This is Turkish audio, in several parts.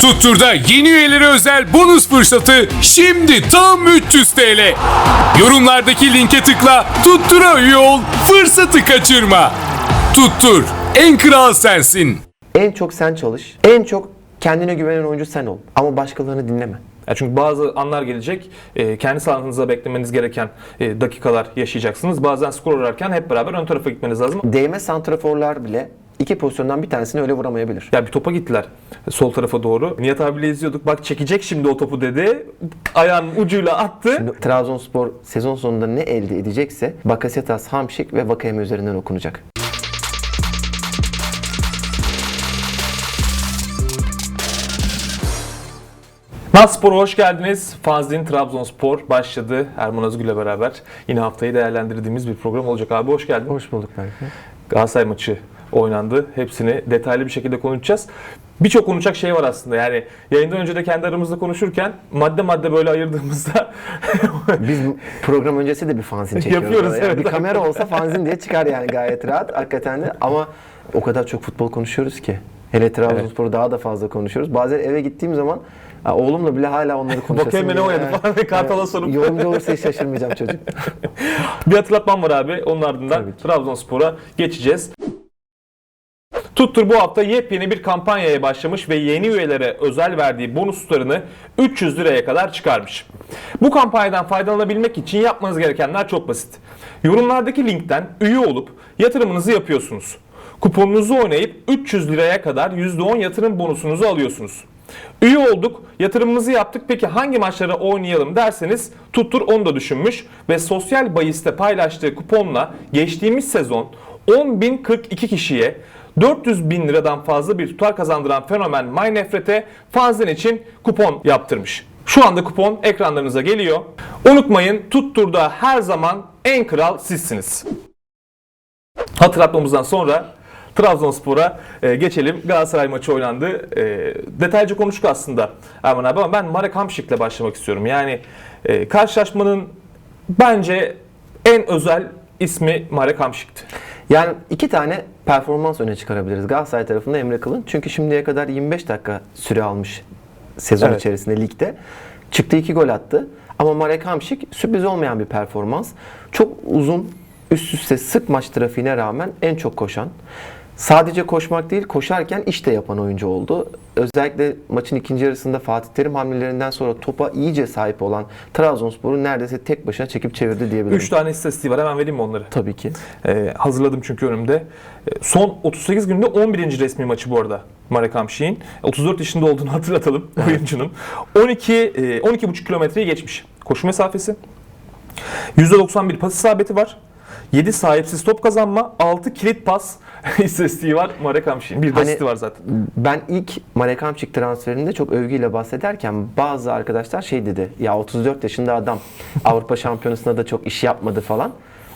Tuttur'da yeni üyelere özel bonus fırsatı şimdi tam 300 TL. Yorumlardaki linke tıkla Tuttur'a üye ol, fırsatı kaçırma. Tuttur, en kral sensin. En çok sen çalış. En çok kendine güvenen oyuncu sen ol. Ama başkalarını dinleme. Ya çünkü bazı anlar gelecek, e, kendi sahanızda beklemeniz gereken e, dakikalar yaşayacaksınız. Bazen skor ararken hep beraber ön tarafa gitmeniz lazım. Değme santraforlar bile iki pozisyondan bir tanesini öyle vuramayabilir. Ya bir topa gittiler sol tarafa doğru. Nihat abiyle izliyorduk. Bak çekecek şimdi o topu dedi. Ayağının ucuyla attı. Şimdi Trabzonspor sezon sonunda ne elde edecekse Bakasetas, Hamşik ve Vakayeme üzerinden okunacak. Natspor'a hoş geldiniz. Fanzin Trabzonspor başladı. Erman Özgür'le beraber yine haftayı değerlendirdiğimiz bir program olacak. Abi hoş geldin. Hoş bulduk belki. Galatasaray maçı oynandı. Hepsini detaylı bir şekilde konuşacağız. Birçok konuşacak şey var aslında. Yani yayından önce de kendi aramızda konuşurken madde madde böyle ayırdığımızda Biz program öncesi de bir fanzin çekiyoruz. Yapıyoruz, Yani evet. Bir kamera olsa fanzin diye çıkar yani gayet rahat hakikaten de. Ama o kadar çok futbol konuşuyoruz ki. Hele Trabzonspor'u daha da fazla konuşuyoruz. Bazen eve gittiğim zaman ha, oğlumla bile hala onları konuşasım. Vakayeme ne geliyor. oynadı falan ve Kartal'a sorup- Yorumcu olursa hiç şaşırmayacağım çocuk. bir hatırlatmam var abi. Onun ardından. Trabzonspor'a geçeceğiz. Tuttur bu hafta yepyeni bir kampanyaya başlamış ve yeni üyelere özel verdiği bonuslarını 300 liraya kadar çıkarmış. Bu kampanyadan faydalanabilmek için yapmanız gerekenler çok basit. Yorumlardaki linkten üye olup yatırımınızı yapıyorsunuz. Kuponunuzu oynayıp 300 liraya kadar %10 yatırım bonusunuzu alıyorsunuz. Üye olduk, yatırımımızı yaptık. Peki hangi maçlara oynayalım derseniz Tuttur onu da düşünmüş ve sosyal bahiste paylaştığı kuponla geçtiğimiz sezon 10.042 kişiye 400 bin liradan fazla bir tutar kazandıran fenomen My Nefret'e için kupon yaptırmış. Şu anda kupon ekranlarınıza geliyor. Unutmayın Tuttur'da her zaman en kral sizsiniz. Hatırlatmamızdan sonra Trabzonspor'a e, geçelim. Galatasaray maçı oynandı. E, detaylıca konuştuk aslında Erman abi ama ben Marek Hamšik'le başlamak istiyorum. Yani e, karşılaşmanın bence en özel ismi Marek Hamšik'ti. Yani iki tane performans öne çıkarabiliriz Galatasaray tarafında Emre Kılın. Çünkü şimdiye kadar 25 dakika süre almış sezon Evet. içerisinde ligde. Çıktı iki gol attı. Ama Marek Hamšik sürpriz olmayan bir performans. Çok uzun üst üste sık maç trafiğine rağmen en çok koşan. Sadece koşmak değil, koşarken iş de yapan oyuncu oldu. Özellikle maçın ikinci yarısında Fatih Terim hamlelerinden sonra topa iyice sahip olan Trabzonspor'u neredeyse tek başına çekip çevirdi diyebilirim. 3 tane istatistiği var hemen vereyim mi onları? Tabii ki. E, hazırladım çünkü önümde. E, son 38 günde 11. resmi maçı bu arada Marek Hamšik'in. 34 yaşında olduğunu hatırlatalım oyuncunun. 12 e, 12,5 kilometreyi geçmiş. Koşu mesafesi. %91 pas isabeti var. 7 sahipsiz top kazanma, 6 kilit pas istatistiği var Marek Hamšik'in. Bir de Hani- var zaten. Ben ilk Marek Hamšik transferinde çok övgüyle bahsederken bazı arkadaşlar şey dedi. Ya 34 yaşında adam Avrupa Şampiyonası'nda da çok iş yapmadı falan.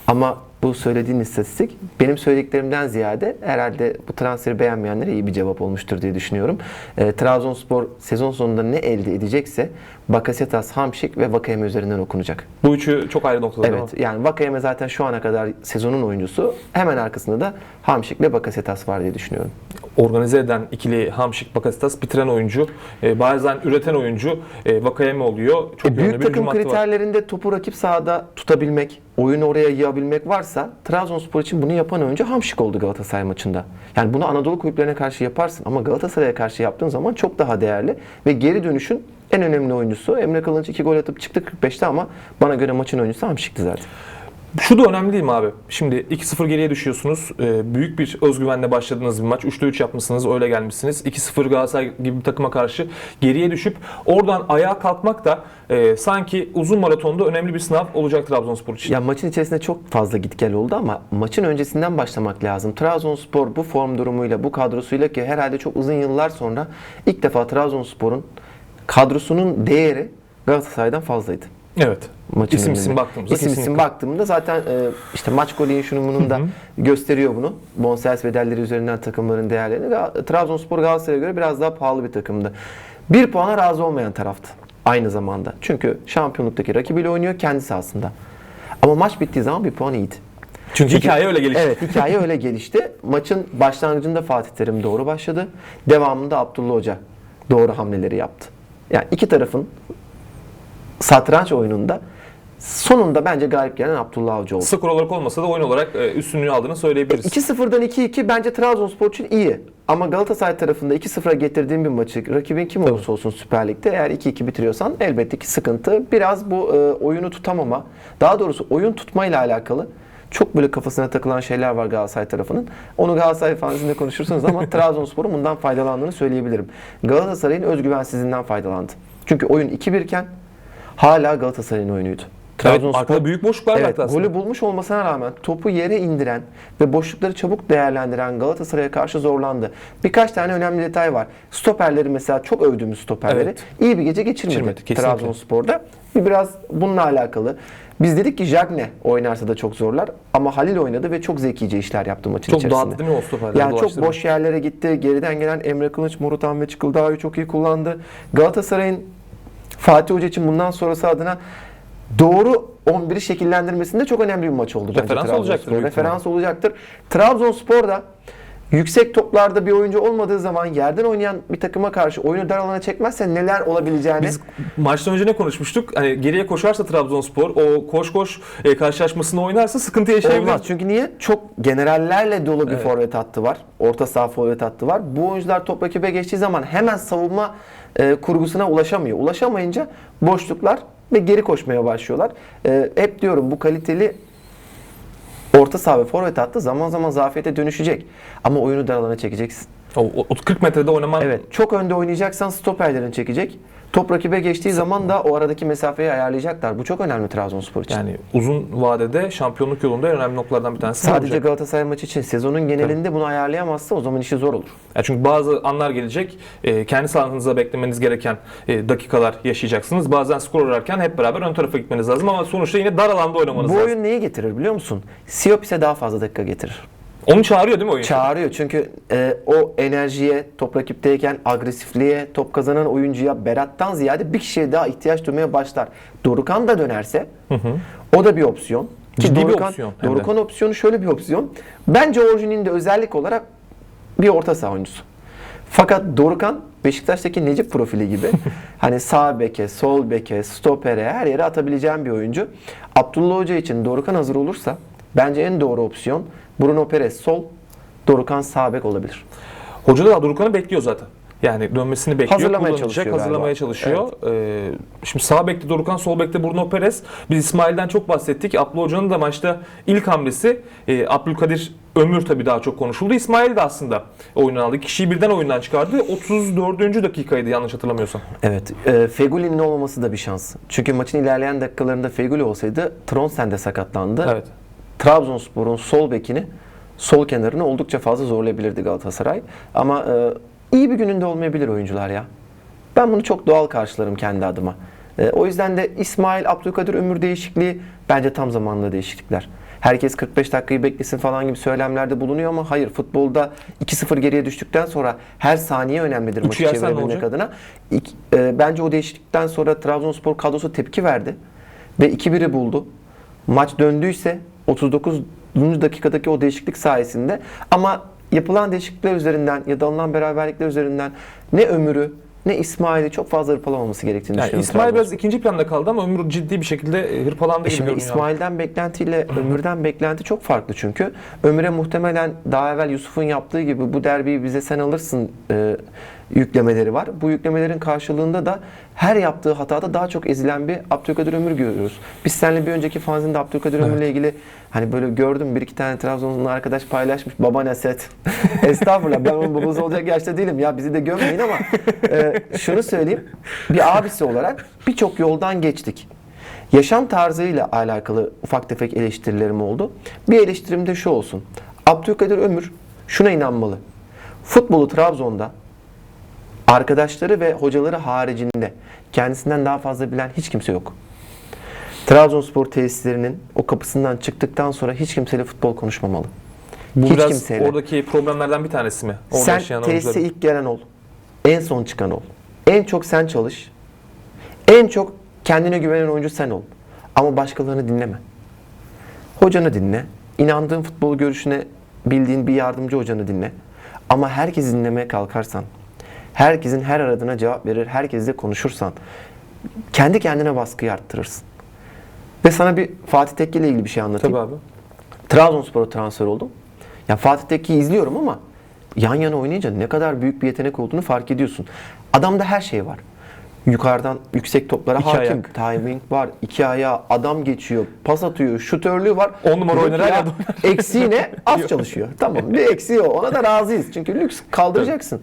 Ama bu söylediğin istatistik benim söylediklerimden ziyade herhalde bu transferi beğenmeyenlere iyi bir cevap olmuştur diye düşünüyorum. Ee, Trabzonspor sezon sonunda ne elde edecekse Bakasetas, Hamşik ve Vakayeme üzerinden okunacak. Bu üçü çok ayrı noktada? Evet yani Vakayeme zaten şu ana kadar sezonun oyuncusu. Hemen arkasında da Hamşik ve Bakasetas var diye düşünüyorum. Organize eden ikili Hamşik Bakasitas bitiren oyuncu, e, bazen üreten oyuncu e, Vakayeme oluyor. Çok E, büyük takım hattı var. kriterlerinde topu rakip sahada tutabilmek, oyunu oraya yığabilmek varsa Trabzonspor için bunu yapan oyuncu Hamşik oldu Galatasaray maçında. Yani bunu Anadolu kulüplerine karşı yaparsın ama Galatasaray'a karşı yaptığın zaman çok daha değerli ve geri dönüşün en önemli oyuncusu. Emre Kılınç 2 gol atıp çıktı 45'te ama bana göre maçın oyuncusu Hamşik'ti zaten. Şu da önemli değil mi abi? Şimdi 2-0 geriye düşüyorsunuz. Ee, büyük bir özgüvenle başladığınız bir maç. 3'te 3 yapmışsınız, öyle gelmişsiniz. 2-0 Galatasaray gibi bir takıma karşı geriye düşüp oradan ayağa kalkmak da e, sanki uzun maratonda önemli bir sınav olacak Trabzonspor için. Ya maçın içerisinde çok fazla git gel oldu ama maçın öncesinden başlamak lazım. Trabzonspor bu form durumuyla, bu kadrosuyla ki herhalde çok uzun yıllar sonra ilk defa Trabzonspor'un kadrosunun değeri Galatasaray'dan fazlaydı. Evet. Maçın İsim isim baktığımızda İsim isim baktığımda zaten e, işte maç golü şunun bunun da gösteriyor bunu. Bonservis bedelleri üzerinden takımların değerlerini. Trabzonspor Galatasaray'a göre biraz daha pahalı bir takımdı. Bir puana razı olmayan taraftı aynı zamanda. Çünkü şampiyonluktaki rakibiyle oynuyor kendi sahasında. Ama maç bittiği zaman bir puan iyiydi. Çünkü hikaye öyle gelişti. Evet hikaye öyle gelişti. Maçın başlangıcında Fatih Terim doğru başladı. Devamında Abdullah Hoca doğru hamleleri yaptı. Yani iki tarafın satranç oyununda sonunda bence galip gelen Abdullah Avcı oldu. Skor olarak olmasa da oyun olarak e, üstünlüğü aldığını söyleyebiliriz. 2-0'dan 2-2 bence Trabzonspor için iyi. Ama Galatasaray tarafında 2-0'a getirdiğin bir maçı rakibin kim olursa olsun Süper Lig'de eğer 2-2 bitiriyorsan elbette ki sıkıntı. Biraz bu e, oyunu tutamama, daha doğrusu oyun tutmayla alakalı çok böyle kafasına takılan şeyler var Galatasaray tarafının. Onu Galatasaray fansinde konuşursunuz ama Trabzonspor'un bundan faydalandığını söyleyebilirim. Galatasaray'ın özgüvensizliğinden faydalandı. Çünkü oyun 2-1 iken hala Galatasaray'ın oyunuydu. Evet, arkada büyük boşluklar Evet, aslında. golü bulmuş olmasına rağmen topu yere indiren ve boşlukları çabuk değerlendiren Galatasaray'a karşı zorlandı. Birkaç tane önemli detay var. Stoperleri mesela çok övdüğümüz stoperleri Evet. iyi bir gece geçirmedi Geçirmedi. Trabzonspor'da. Bir biraz bununla alakalı. Biz dedik ki Jagne oynarsa da çok zorlar ama Halil oynadı ve çok zekice işler yaptı maçın Çok içerisinde. dağıttı değil mi o stoperleri? Yani çok boş yerlere gitti. Geriden gelen Emre Kılıç, Morutan ve Çıkıldağ'ı çok iyi kullandı. Galatasaray'ın Fatih Hoca için bundan sonrası adına doğru 11'i şekillendirmesinde çok önemli bir maç oldu. Referans olacaktır Referans olacaktır. Trabzonspor da yüksek toplarda bir oyuncu olmadığı zaman yerden oynayan bir takıma karşı oyunu dar alana çekmezse neler olabileceğini Biz maçtan önce ne konuşmuştuk? Hani geriye koşarsa Trabzonspor o koş koş e, karşılaşmasını oynarsa sıkıntı yaşayabilir. Olmaz. Çünkü niye? Çok generallerle dolu bir Evet. forvet hattı var. Orta saha forvet hattı var. Bu oyuncular top rakibe geçtiği zaman hemen savunma e, kurgusuna ulaşamıyor. Ulaşamayınca boşluklar ve geri koşmaya başlıyorlar. E, hep diyorum bu kaliteli orta saha ve forvet hattı zaman zaman zafiyete dönüşecek. Ama oyunu dar alana çekeceksin. O, o 40 metrede oynaman Evet. Çok önde oynayacaksan stoperlerin çekecek. Top rakibe geçtiği zaman da o aradaki mesafeyi ayarlayacaklar. Bu çok önemli Trabzonspor için. yani uzun vadede şampiyonluk yolunda en önemli noktalardan bir tanesi bu Sadece olacak. Galatasaray maçı için sezonun genelinde bunu ayarlayamazsa o zaman işi zor olur. Ya çünkü bazı anlar gelecek. e, kendi sahanızda beklemeniz gereken e, dakikalar yaşayacaksınız. Bazen skor ararken hep beraber ön tarafa gitmeniz lazım ama sonuçta yine dar alanda oynamanız Bu lazım. oyun neyi getirir biliyor musun? Siopis'e daha fazla dakika getirir. Onu çağırıyor değil mi oyun? Çağırıyor çünkü e, o enerjiye, top rakipteyken agresifliğe, top kazanan oyuncuya Berat'tan ziyade bir kişiye daha ihtiyaç duymaya başlar. Dorukan da dönerse o da bir opsiyon. Ki Ciddi bir Dorukhan, opsiyon hem de. Dorukhan opsiyonu şöyle bir opsiyon. Bence orijininde özellik olarak bir orta saha oyuncusu. Fakat Dorukan Beşiktaş'taki Necip profili gibi hani sağ beke, sol beke, stopere her yere atabileceğim bir oyuncu. Abdullah Hoca için Dorukan hazır olursa bence en doğru opsiyon Bruno Perez sol, Dorukan sağ bek olabilir. Hoca da Dorukhan'ı bekliyor zaten. Yani dönmesini bekliyor, Hazırlamaya çalışıyor hazırlamaya galiba. çalışıyor. Ee, şimdi sağ bekte Dorukhan, sol bekte Bruno Perez. Biz İsmail'den çok bahsettik. Abdullah Hoca'nın da maçta ilk hamlesi e, Abdülkadir Ömür tabii daha çok konuşuldu. İsmail de aslında oyundan aldı. Kişiyi birden oyundan çıkardı. 34. dakikaydı yanlış hatırlamıyorsam. Evet, e, Feguli'nin olmaması da bir şans. Çünkü maçın ilerleyen dakikalarında Feguli olsaydı Tronsen de sakatlandı. Evet. Trabzonspor'un sol bekini sol kenarını oldukça fazla zorlayabilirdi Galatasaray. Ama e, iyi bir gününde olmayabilir oyuncular ya. Ben bunu çok doğal karşılarım kendi adıma. E, o yüzden de İsmail, Abdülkadir Ömür değişikliği bence tam zamanlı değişiklikler. Herkes 45 dakikayı beklesin falan gibi söylemlerde bulunuyor ama hayır futbolda 2-0 geriye düştükten sonra her saniye önemlidir Üçü maçı çevirebilmek adına. İk- e, bence o değişiklikten sonra Trabzonspor kadrosu tepki verdi ve 2-1'i buldu. Maç döndüyse 39. dakikadaki o değişiklik sayesinde ama yapılan değişiklikler üzerinden ya da alınan beraberlikler üzerinden ne Ömür'ü ne İsmail'i çok fazla hırpalamaması gerektiğini Yani düşünüyorum. İsmail biraz ikinci planda kaldı ama Ömür ciddi bir şekilde e, hırpalandı E Şimdi. İsmail'den beklentiyle Ömür'den beklenti çok farklı çünkü. Ömür'e muhtemelen daha evvel Yusuf'un yaptığı gibi bu derbiyi bize sen alırsın e, yüklemeleri var. Bu yüklemelerin karşılığında da her yaptığı hatada daha çok ezilen bir Abdülkadir Ömür görüyoruz. Biz seninle bir önceki fanzinde Abdülkadir Ömür'le ilgili hani böyle gördüm bir iki tane Trabzonlu arkadaş paylaşmış. Baba neset. Estağfurullah ben onun babası olacak yaşta değilim ya bizi de gömmeyin ama e, şunu söyleyeyim. Bir abisi olarak birçok yoldan geçtik. Yaşam tarzıyla alakalı ufak tefek eleştirilerim oldu. Bir eleştirim de şu olsun. Abdülkadir Ömür şuna inanmalı. Futbolu Trabzon'da arkadaşları ve hocaları haricinde kendisinden daha fazla bilen hiç kimse yok. Trabzonspor tesislerinin o kapısından çıktıktan sonra hiç kimseyle futbol konuşmamalı. Bu hiç biraz kimseyle. oradaki problemlerden bir tanesi mi? Orada Sen tesise ilk gelen ol. En son çıkan ol. En çok sen çalış. En çok kendine güvenen oyuncu sen ol. Ama başkalarını dinleme. Hocanı dinle. İnandığın futbol görüşüne bildiğin bir yardımcı hocanı dinle. Ama herkesi dinlemeye kalkarsan, herkesin her aradığına cevap verir, herkesle konuşursan kendi kendine baskıyı arttırırsın. Ve sana bir Fatih Tekke ile ilgili bir şey anlatayım. Tabii abi. Trabzonspor'a transfer oldum. Ya Fatih Tekke'yi izliyorum ama yan yana oynayınca ne kadar büyük bir yetenek olduğunu fark ediyorsun. Adamda her şey var. Yukarıdan yüksek toplara İki hakim, ayak. timing var, iki ayağı, adam geçiyor, pas atıyor, şutörlüğü var. On numara oynar, hala Eksiği ne? Az çalışıyor. Tamam bir eksiği o. Ona da razıyız. Çünkü lüks kaldıracaksın.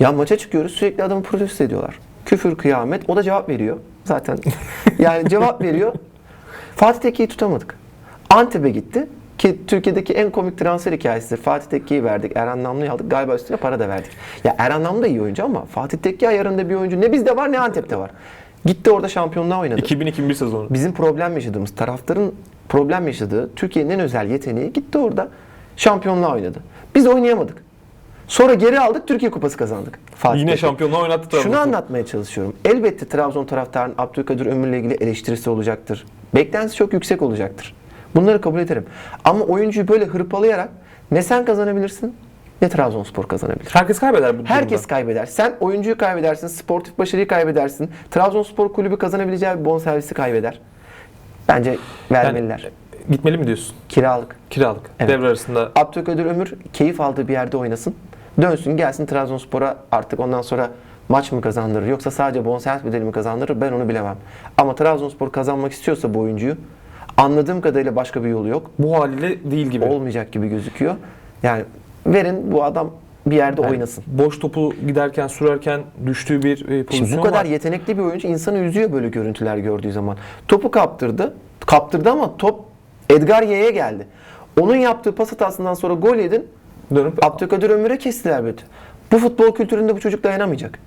Ya maça çıkıyoruz sürekli adamı protesto ediyorlar. Küfür, kıyamet. O da cevap veriyor. Zaten yani cevap veriyor. Fatih Tekke'yi tutamadık. Antep'e gitti. Ki Türkiye'deki en komik transfer hikayesidir. Fatih Tekke'yi verdik. Erhan Namlı'yı aldık. Galiba üstüne para da verdik. Ya Erhan Namlı da iyi oyuncu ama Fatih Tekke ayarında bir oyuncu. Ne bizde var ne Antep'te var. Gitti orada şampiyonluğa oynadı. 2000-2001 sezonu. Bizim problem yaşadığımız, taraftarın problem yaşadığı Türkiye'nin en özel yeteneği gitti orada şampiyonluğa oynadı. Biz oynayamadık. Sonra geri aldık Türkiye Kupası kazandık. Fatih Yine şampiyonluğu oynattı Şunu Trabzonspor. anlatmaya çalışıyorum. Elbette Trabzon taraftarının Abdülkadir Ömür'le ilgili eleştirisi olacaktır. Beklentisi çok yüksek olacaktır. Bunları kabul ederim. Ama oyuncuyu böyle hırpalayarak ne sen kazanabilirsin ne Trabzonspor kazanabilir. Herkes kaybeder bu durumda. Herkes kaybeder. Sen oyuncuyu kaybedersin, sportif başarıyı kaybedersin. Trabzonspor kulübü kazanabileceği bir bonservisi kaybeder. Bence vermeliler. Yani, gitmeli mi diyorsun? Kiralık. Kiralık. Evet. Devre arasında Abdülkadir Ömür keyif aldığı bir yerde oynasın. Dönsün gelsin Trabzonspor'a artık ondan sonra maç mı kazandırır yoksa sadece bonservis bedeli mi kazandırır ben onu bilemem. Ama Trabzonspor kazanmak istiyorsa bu oyuncuyu anladığım kadarıyla başka bir yolu yok. bu haliyle değil gibi. Olmayacak gibi gözüküyor. Yani verin bu adam bir yerde Yani oynasın. Boş topu giderken sürerken düştüğü bir e, pozisyon Şimdi bu kadar var. yetenekli bir oyuncu insanı üzüyor böyle görüntüler gördüğü zaman. Topu kaptırdı. Kaptırdı ama top Edgar Y'ye geldi. Onun yaptığı pas hatasından sonra gol yedin. Dönüp Abdülkadir Ömür'e kestiler böyle. Bu futbol kültüründe bu çocuk dayanamayacak.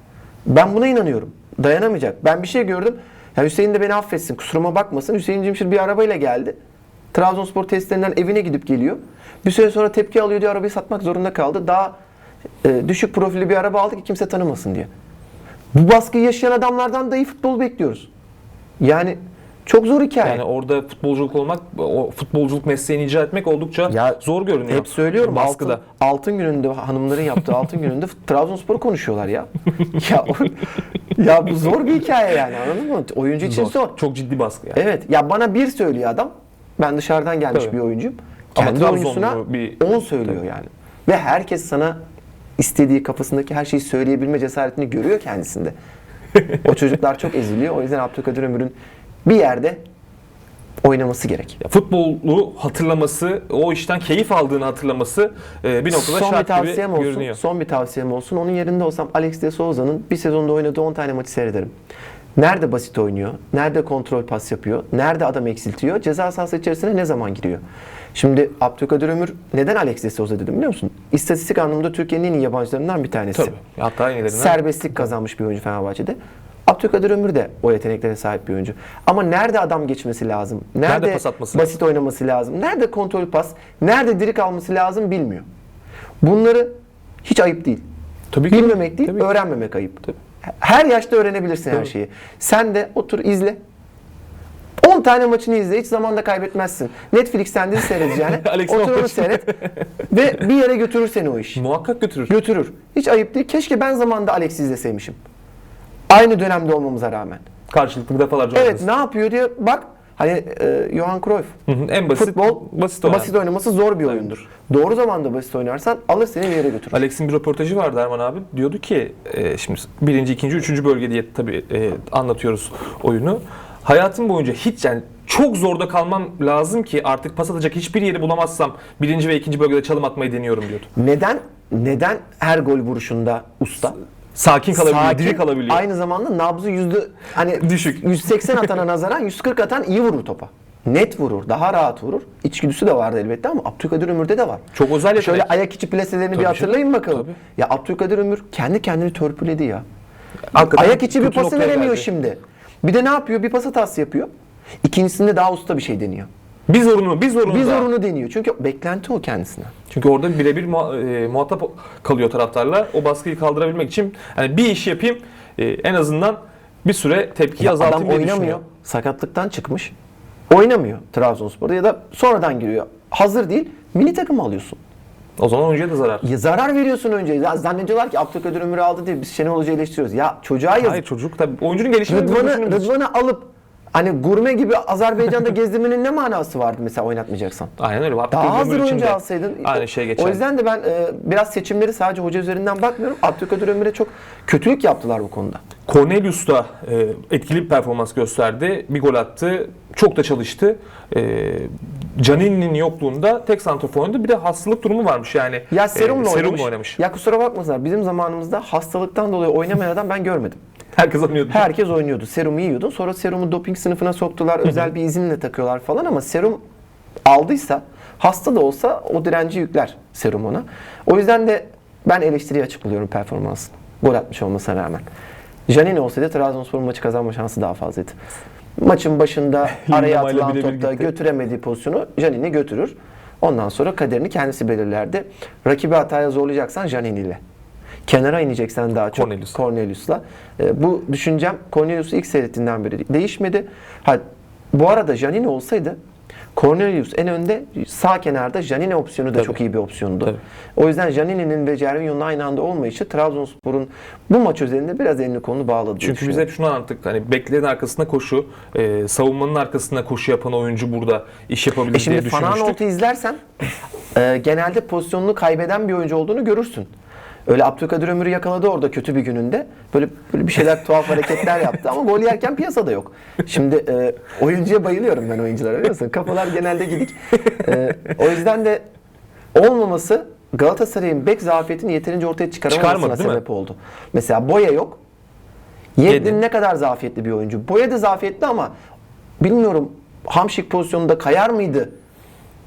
Ben buna inanıyorum. Dayanamayacak. Ben bir şey gördüm. Ya Hüseyin de beni affetsin. Kusuruma bakmasın. Hüseyin Cimşir bir arabayla geldi. Trabzonspor testlerinden evine gidip geliyor. Bir süre sonra tepki alıyor diye arabayı satmak zorunda kaldı. Daha e, düşük profilli bir araba aldı ki kimse tanımasın diye. Bu baskıyı yaşayan adamlardan da iyi futbol bekliyoruz. Yani çok zor hikaye. yani orada futbolculuk olmak, o futbolculuk mesleğini icra etmek oldukça Ya, zor görünüyor. Hep söylüyorum baskıda. altın, altın gününde hanımların yaptığı altın gününde Trabzonspor'u konuşuyorlar ya. ya, o- ya bu zor bir hikaye yani anladın mı? Oyuncu için zor. Çok ciddi baskı yani. Evet ya bana bir söylüyor adam. Ben dışarıdan gelmiş Tabii. bir oyuncuyum. Ama Kendi Trabzonlu oyuncusuna bir- 10 söylüyor yani. Ve herkes sana istediği kafasındaki her şeyi söyleyebilme cesaretini görüyor kendisinde. o çocuklar çok eziliyor. O yüzden Abdülkadir Ömür'ün bir yerde oynaması gerek. Ya futbolu hatırlaması, o işten keyif aldığını hatırlaması e, bir noktada son bir şart gibi tavsiyem olsun. görünüyor. Son bir tavsiyem olsun. Onun yerinde olsam Alex de Souza'nın bir sezonda oynadığı 10 tane maçı seyrederim. Nerede basit oynuyor? Nerede kontrol pas yapıyor? Nerede adam eksiltiyor? Ceza sahası içerisine ne zaman giriyor? Şimdi Abdülkadir Ömür neden Alex de Souza dedim biliyor musun? İstatistik anlamda Türkiye'nin en iyi yabancılarından bir tanesi. Tabii. Hatta en ilerinden. Serbestlik kazanmış bir oyuncu Fenerbahçe'de. Abdülkadir Ömür de o yeteneklere sahip bir oyuncu. Ama nerede adam geçmesi lazım? Nerede, Nerede pas atması basit oynaması lazım? Nerede kontrol pas? Nerede dirik alması lazım bilmiyor. Bunları hiç ayıp değil. Tabii ki. Bilmemek değil, Tabii ki. öğrenmemek ayıp. Tabii. Her yaşta öğrenebilirsin her Tabii. şeyi. Sen de otur izle. 10 tane maçını izle. Hiç zamanda kaybetmezsin. Netflix'ten dizi seyredeceğine Alex otur onu seyret. ve bir yere götürür seni o iş. Muhakkak götürür. Götürür. Hiç ayıp değil. Keşke ben zamanında Alex'i izleseymişim. Aynı dönemde olmamıza rağmen. Karşılıklı defalarca Evet oynarız. ne yapıyor diye bak. Hani e, Johan Cruyff. Hı hı, en basit, Futbol basit, basit, oynaması zor bir oyundur. Doğru zamanda basit oynarsan alır seni bir yere götürür. Alex'in bir röportajı vardı Erman abi. Diyordu ki e, şimdi birinci, ikinci, üçüncü bölge diye tabii e, anlatıyoruz oyunu. Hayatım boyunca hiç yani çok zorda kalmam lazım ki artık pas atacak hiçbir yeri bulamazsam birinci ve ikinci bölgede çalım atmayı deniyorum diyordu. Neden neden her gol vuruşunda usta? Sakin kalabiliyor, Sakin, diri kalabiliyor. Aynı zamanda nabzı yüzde hani Düşük. 180 atana nazaran 140 atan iyi vurur topa. Net vurur, daha rahat vurur. İçgüdüsü de vardı elbette ama Abdülkadir Ömür'de de var. Çok özel yetenek. Şöyle ayak içi plaselerini bir hatırlayın canım, bakalım. tabii. Ya Abdülkadir Ömür kendi kendini törpüledi ya. Hakikaten ayak içi bir pası veremiyor geldi. şimdi. Bir de ne yapıyor? Bir pas hatası yapıyor. İkincisinde daha usta bir şey deniyor. Bir zorunlu, bir zorunlu. Bir zorunu deniyor. Çünkü beklenti o kendisine. Çünkü orada birebir muha- e, muhatap kalıyor taraftarla. O baskıyı kaldırabilmek için hani bir iş yapayım e, en azından bir süre tepkiyi Ya azaltayım adam diye oynamıyor. düşünüyor. Sakatlıktan çıkmış. Oynamıyor Trabzonspor'da ya da sonradan giriyor. Hazır değil. Milli takım alıyorsun. O zaman oyuncuya da zarar. Ya zarar veriyorsun önce. Ya zannediyorlar ki Abdülkadir Ömür'ü aldı diye biz Şenol Hoca'yı eleştiriyoruz. Ya çocuğa yazık. Hayır çocuk tabii oyuncunun gelişimini Rıdvan'ı. Rıdvan'ı alıp hani gurme gibi Azerbaycan'da gezdirmenin ne manası vardı mesela oynatmayacaksan? Aynen öyle. Daha Abdülkadir hazır Ömür için oyuncu de alsaydın. Aynı şey geçer. O yüzden de ben e, biraz seçimleri sadece hoca üzerinden bakmıyorum. Abdülkadir Ömür'e çok kötülük yaptılar bu konuda. Cornelius da e, etkili bir performans gösterdi. Bir gol attı. Çok da çalıştı. E, Canini'nin yokluğunda tek santrafor oynadı. Bir de hastalık durumu varmış yani. Ya E, serumla oynamış. serumla oynamış. Ya kusura bakmasınlar bizim zamanımızda hastalıktan dolayı oynamayan adam ben görmedim. Herkes anlıyordu. Herkes oynuyordu. Serumu yiyordu. Sonra serumu doping sınıfına soktular. Özel bir izinle takıyorlar falan ama serum aldıysa hasta da olsa o direnci yükler serum ona. O yüzden de ben eleştiriye açık buluyorum performansını. Gol atmış olmasına rağmen. Janini olsaydı Trabzonspor'un maçı kazanma şansı daha fazlaydı. Maçın başında araya Lindemay'la atılan birebir topta gitti. götüremediği pozisyonu Janini götürür. Ondan sonra kaderini kendisi belirlerdi. Rakibi hataya zorlayacaksan Janini ile. Kenara ineceksen daha çok Cornelius. Cornelius'la. E, bu düşüncem Cornelius'u ilk seyrettiğinden beri değişmedi. Ha, bu arada Janine olsaydı Cornelius en önde sağ kenarda Janine opsiyonu da Tabii. çok iyi bir opsiyondu. Tabii. O yüzden Janine'nin ve Cervinho'nun aynı anda olmayışı Trabzonspor'un bu maç üzerinde biraz elini kolunu bağladı. Çünkü biz hep şunu anlattık. Hani beklerin arkasında koşu, e, savunmanın arkasında koşu yapan oyuncu burada iş yapabilir E şimdi diye düşünmüştük. Fananolt'u izlersen e, genelde pozisyonunu kaybeden bir oyuncu olduğunu görürsün. Öyle Abdülkadir Ömür'ü yakaladı orada kötü bir gününde. Böyle, böyle bir şeyler tuhaf hareketler yaptı ama gol yerken piyasada yok. Şimdi e, oyuncuya bayılıyorum ben oyunculara biliyor musun? Kafalar genelde gidik. E, o yüzden de olmaması Galatasaray'ın bek zafiyetini yeterince ortaya çıkaramamasına Çıkarmadı, değil mi? sebep oldu. Mesela Boya yok. Yedlin. ne kadar zafiyetli bir oyuncu. Boya da zafiyetli ama bilmiyorum Hamşik pozisyonunda kayar mıydı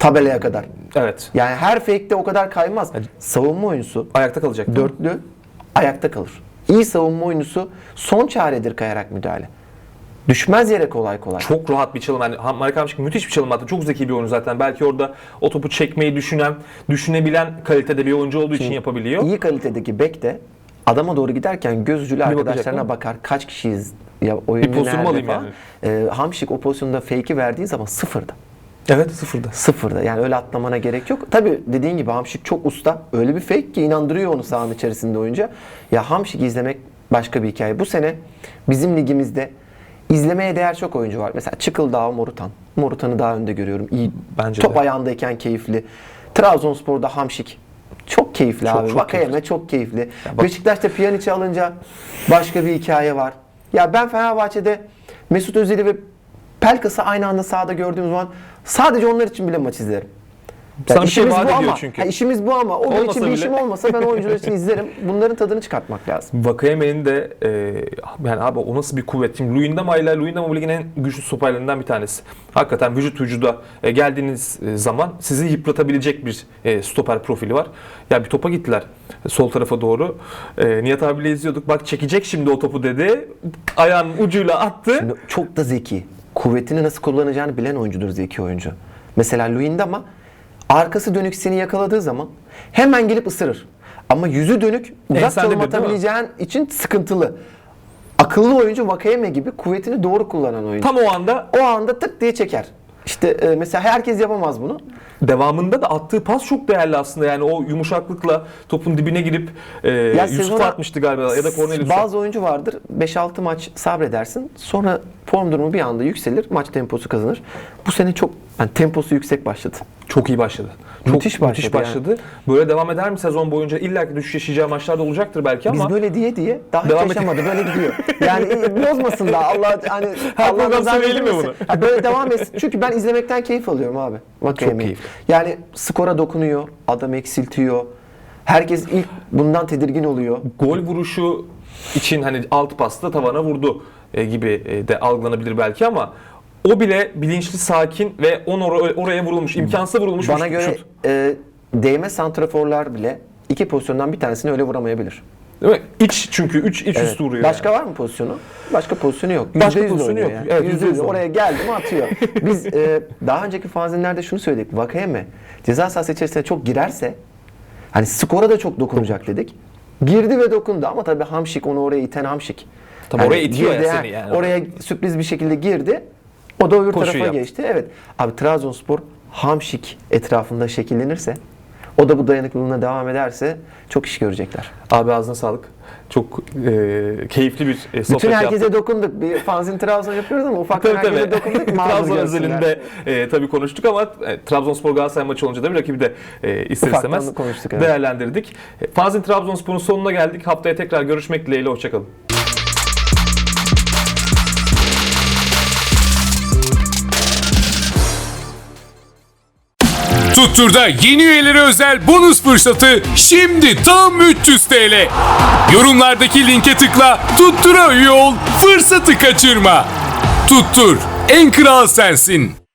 tabelaya kadar? Evet. Yani her fake'te o kadar kaymaz. Savunma oyuncusu Ayakta kalacak. dörtlü ayakta kalır. İyi savunma oyuncusu son çaredir kayarak müdahale. Düşmez yere kolay kolay. Çok rahat bir çalım. Yani Marek Hamşik müthiş bir çalım attı. Çok zeki bir oyuncu zaten. Belki orada o topu çekmeyi düşünen, düşünebilen kalitede bir oyuncu olduğu için yapabiliyor. İyi kalitedeki bek de adama doğru giderken göz ucuyla Bir bakacak, arkadaşlarına bakar. Kaç kişiyiz? Ya oyuncu Bir pozisyon alayım falan. Ee, Hamşik o pozisyonda fake'i verdiği zaman sıfırda. Evet sıfırda. Sıfırda. Yani öyle atlamana gerek yok. Tabii dediğin gibi Hamşik çok usta. Öyle bir fake ki inandırıyor onu sahanın içerisinde oyunca. Ya Hamşik izlemek başka bir hikaye. Bu sene bizim ligimizde izlemeye değer çok oyuncu var. Mesela Çıkıldağ, Morutan. Morutan'ı daha önde görüyorum. İyi. Bence Top de. ayağındayken keyifli. Trabzonspor'da Hamşik. Çok keyifli Çok, abi. çok Vakayeme çok keyifli. bak- Beşiktaş'ta Pjanic'i alınca başka bir hikaye var. Ya ben Fenerbahçe'de Mesut Özil'i ve Pelkas'ı aynı anda sahada gördüğüm zaman sadece onlar için bile maç izlerim. Ya Sana şey bu ama, çünkü. ha, işimiz bu ama o gün için bir bile. işim olmasa ben oyuncular için izlerim. Bunların tadını çıkartmak lazım. Vakayeme'nin de e, yani abi o nasıl bir kuvvet. Şimdi Luyendama ile Luyendama ligin en güçlü stoperlerinden bir tanesi. Hakikaten vücut vücuda e, geldiğiniz e, zaman sizi yıpratabilecek bir e, stoper profili var. Ya bir topa gittiler e, sol tarafa doğru. E, Nihat abiyle izliyorduk. Bak çekecek şimdi o topu dedi. Ayağının ucuyla attı. Şimdi çok da zeki. Kuvvetini nasıl kullanacağını bilen oyuncudur zeki oyuncu. Mesela Luyendama arkası dönük seni yakaladığı zaman hemen gelip ısırır. Ama yüzü dönük uzak çalım atabileceğin için sıkıntılı. Akıllı oyuncu Vakayeme gibi kuvvetini doğru kullanan oyuncu. Tam o anda O anda tık diye çeker. İşte e, mesela herkes yapamaz bunu. Devamında da attığı pas çok değerli aslında. Yani o yumuşaklıkla topun dibine girip e, Yusuf sezona- atmıştı galiba ya da Cornelius. Bazı oyuncu vardır 5-6 maç sabredersin. Sonra form durumu bir anda yükselir. Maç temposu kazanır. Bu sene çok yani temposu yüksek başladı. Çok iyi başladı. Çok Müthiş müthiş başladı başladı. Böyle devam eder mi sezon boyunca? İlla ki düşüş yaşayacağı maçlar da olacaktır belki Biz ama böyle diye diye daha Devam hiç yaşamadı. Böyle gidiyor. Yani e, bozmasın da Allah hani Her Allah program söyleyelim mi değdirmesin. Ha, böyle devam etsin. Çünkü ben izlemekten keyif alıyorum abi. Vakayeme'yi. keyifli. Yani skora dokunuyor, adam eksiltiyor. Herkes ilk bundan tedirgin oluyor. gol vuruşu için hani alt pasta tavana vurdu e, gibi e, de algılanabilir belki ama o bile bilinçli, sakin ve on or- oraya vurulmuş, imkansız vurulmuş Bana bir göre şut. e, değme santraforlar bile iki pozisyondan bir tanesini öyle vuramayabilir. Değil mi? İç çünkü 3 iç Evet. üstü vuruyor. Başka var mı pozisyonu? Başka pozisyonu yok. Başka %100 pozisyonu oynuyor yok. yani. Evet, %100 %100 oraya geldi mi atıyor. Biz e, daha önceki fanzinlerde şunu söyledik. Vakayeme ceza sahası içerisine çok girerse hani skora da çok dokunacak dedik. Girdi ve dokundu ama tabii Hamşik onu oraya iten Hamşik. Tabii oraya itiyor ya seni yani. Oraya sürpriz bir şekilde girdi. O da öbür Koşu tarafa yaptı. geçti. Evet. Abi Trabzonspor Hamşik etrafında şekillenirse O da bu dayanıklılığına devam ederse çok iş görecekler. Abi ağzına sağlık. Çok e, keyifli bir e, sohbet Bütün herkese yaptık. dokunduk. Bir fanzin Trabzon yapıyoruz ama ufaktan Tabii herkese tabii. dokunduk. Trabzon özelinde e, tabii konuştuk ama e, Trabzonspor Galatasaray maçı olunca da bir rakibi de e, ister Ufaktan istemez konuştuk, evet. değerlendirdik. E, Fanzin Trabzonspor'un sonuna geldik. Haftaya tekrar görüşmek dileğiyle. Hoşçakalın. Tuttur'da yeni üyelere özel bonus fırsatı şimdi tam 300 TL. Yorumlardaki linke tıkla Tuttur'a üye ol, fırsatı kaçırma. Tuttur, en kral sensin.